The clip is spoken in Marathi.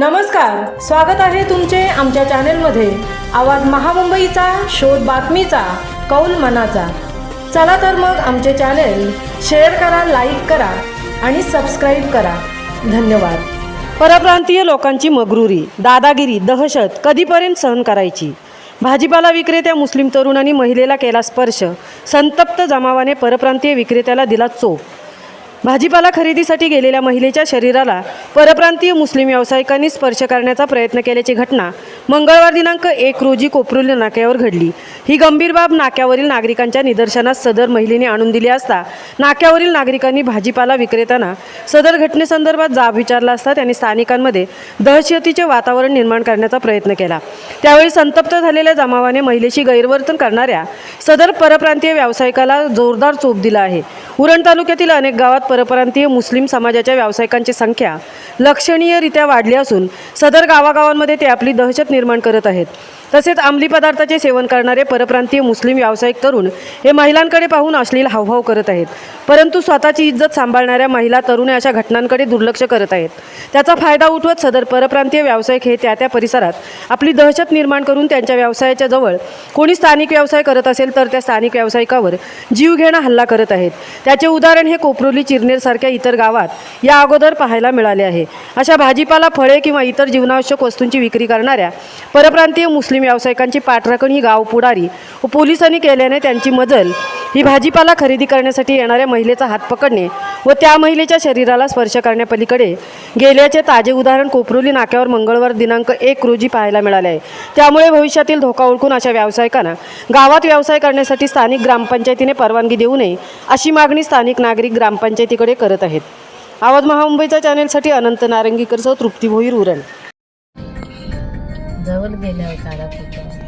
नमस्कार स्वागत आहे तुमचे आमच्या चॅनेलमध्ये. आवाज महामुंबईचा शोध बातमीचा कौल मनाचा. चला तर मग आमचे चॅनेल शेअर करा लाईक करा आणि सबस्क्राईब करा. धन्यवाद. परप्रांतीय लोकांची मगरुरी दादागिरी दहशत कधीपर्यंत सहन करायची? भाजीपाला विक्रेत्या मुस्लिम तरुणांनी महिलेला केला स्पर्श संतप्त जमावाने परप्रांतीय विक्रेत्याला दिला चोप. भाजीपाला खरेदीसाठी गेलेल्या महिलेच्या शरीराला परप्रांतीय मुस्लिम व्यावसायिकांनी स्पर्श करण्याचा प्रयत्न केल्याची घटना मंगळवार दिनांक एक रोजी कोपरुल नाक्यावर घडली. ही गंभीर बाब नाक्यावरील नागरिकांच्या निदर्शनास सदर महिलेने आणून दिली असता नाक्यावरील नागरिकांनी भाजीपाला विक्रेत्यांना सदर घटनेसंदर्भात जाब विचारला असता त्यांनी स्थानिकांमध्ये दहशतीचे वातावरण निर्माण करण्याचा प्रयत्न केला. त्यावेळी संतप्त झालेल्या जमावाने महिलेशी गैरवर्तन करणाऱ्या सदर परप्रांतीय व्यावसायिकाला जोरदार चोप दिला आहे. उरण तालुक्यातील अनेक गावात परप्रांतीय मुस्लिम समाजाच्या व्यावसायिकांची संख्या लक्षणीयरित्या वाढली असून सदर गावागावांमध्ये ते आपली दहशत निर्माण करत आहेत. तसेच अंमली पदार्थाचे सेवन करणारे परप्रांतीय मुस्लिम व्यावसायिक तरुण हे महिलांकडे पाहून अश्लील हावभाव करत आहेत. परंतु स्वतःची इज्जत सांभाळणाऱ्या महिला तरुणी अशा घटनांकडे दुर्लक्ष करत आहेत. त्याचा फायदा उठवत सदर परप्रांतीय व्यावसायिक हे त्या त्या परिसरात आपली दहशत निर्माण करून त्यांच्या व्यवसायाच्या जवळ कोणी स्थानिक व्यवसाय करत असेल तर त्या स्थानिक व्यावसायिकावर जीवघेणा हल्ला करत आहेत. त्याचे उदाहरण हे कोपरोली चिरनेरसारख्या इतर गावात या अगोदर पाहायला मिळाले आहे. अशा भाजीपाला फळे किंवा इतर जीवनावश्यक वस्तूंची विक्री करणाऱ्या परप्रांतीय मुस्लिम व्यावसायिकांची पाठराखण ही गाव पुढारी व पोलिसांनी केल्याने त्यांची मजल ही भाजीपाला खरेदी करण्यासाठी येणाऱ्या महिलेचा हात पकडणे व त्या महिलेच्या शरीराला स्पर्श करण्यापलीकडे गेल्याचे ताजे उदाहरण कोपरोली नाक्यावर मंगळवार दिनांक एक रोजी पाहायला मिळाले आहे. त्यामुळे भविष्यातील धोका ओळखून अशा व्यावसायिकांना गावात व्यवसाय करण्यासाठी स्थानिक ग्रामपंचायतीने परवानगी देऊ नये अशी मागणी स्थानिक नागरिक ग्रामपंचायतीकडे करत आहेत. आवाज महामुंबईच्या चॅनेलसाठी अनंत नारंगीकरसह तृप्ती भोईर उरण. जवळ गेल्या काढत